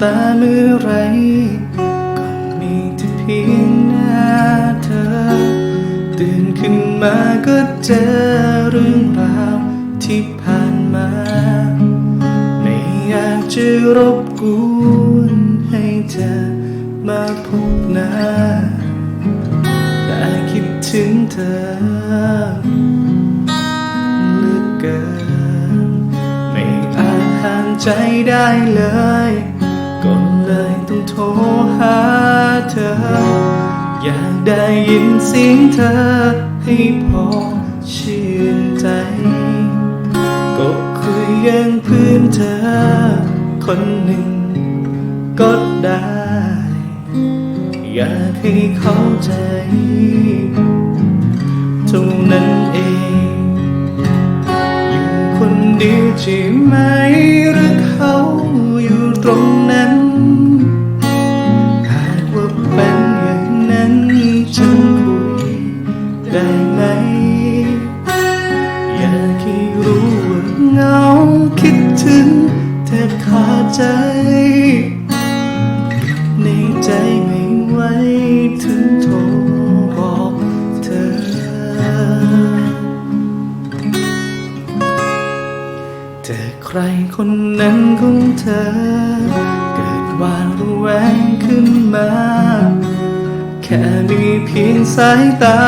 ตาเมื่อไร ก็เจอเรื่องราวที่ผ่านมา ไม่อยากจะรบกวนให้เธอมาพบหน้าแต่คิดถึงเธอเหลือเกิน ไม่อาจห่างใจได้เลยก็เลยต้องโทรหาเธอ อยากได้ยินเสียงเธอ ให้พอชื่นใจ ก็คุยยังพื่อนเธอ คนหนึ่งก็ได้ อยากให้เข้าใจเท่านั้นเอง อยู่คนเดียวใช่ไหม ถึงแทบขาดใจ ในใจไม่ไหวถึงโทรบอกเธอ แต่ใครคนนั้นของเธอ เกิดวาดระแวงขึ้นมา แค่มีเพียงสายตา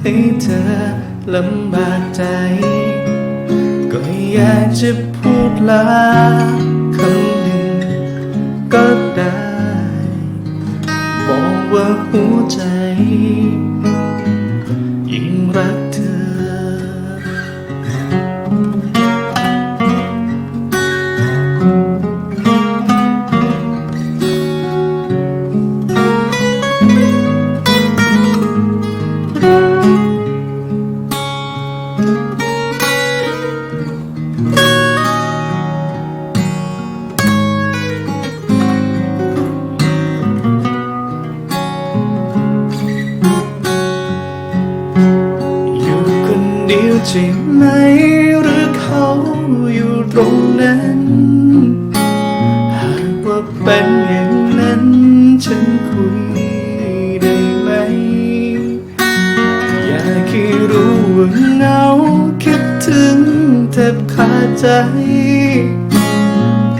ให้เธอลำบากใจ ไม่อยากจะพูดลาคำ เดียวใช่ไหมหรือเขาอยู่ตรงนั้นหากว่าเป็นอย่างนั้นฉันคุยได้ไหม อยากให้รู้ว่าเหงาคิดถึงแทบขาดใจ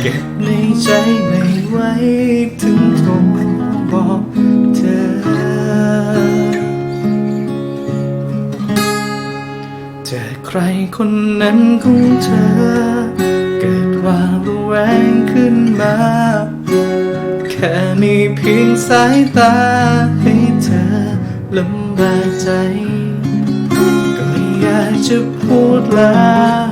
เก็บในใจไม่ไหวถึงโทรบอก ใครคนนั้นของเธอ เกิดว่าระแวงขึ้นมา แค่มีเพียงสายตาให้เธอลำบากใจ ก็อยากจะพูดลา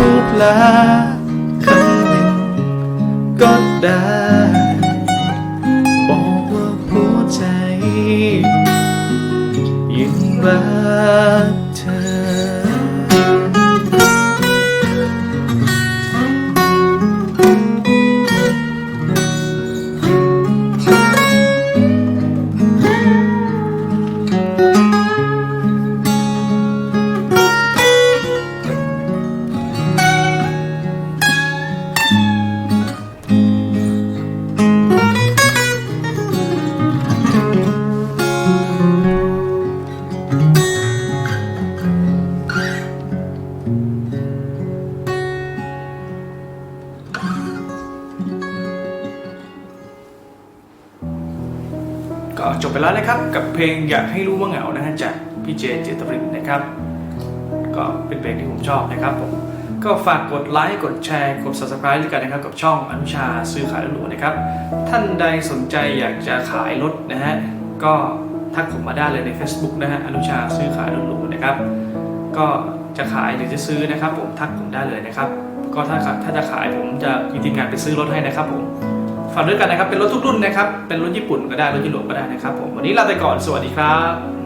จะพูดลาคำหนึ่งก็ได้บอกว่าหัวใจยังรักเธอ จบไปแล้วนะครับ กับเพลงอยากให้รู้ว่าเหงานะฮะจากพี่เจเจตรินนะครับ ก็เป็นเพลงที่ผมชอบนะครับผมก็ฝากกดไลค์กดแชร์กด subscribe ด้วยกันนะครับ กับช่องอนุชาซื้อขายรถหรูนะครับ ท่านใดสนใจอยากจะขายรถนะฮะก็ทักผมมาได้เลยใน Facebook นะฮะอนุชาซื้อขายรถหรูนะครับ ก็จะขายหรือจะซื้อนะครับ ผมทักผมได้เลยนะครับ ก็ถ้าถ้าจะขายผมจะมีทีมงานไปซื้อรถให้นะครับผม ฝากด้วยกันนะครับ เป็นรถทุกรุ่นนะครับ เป็นรถญี่ปุ่นก็ได้ รถยุโรปก็ได้นะครับผม วันนี้ลาไปก่อน สวัสดีครับ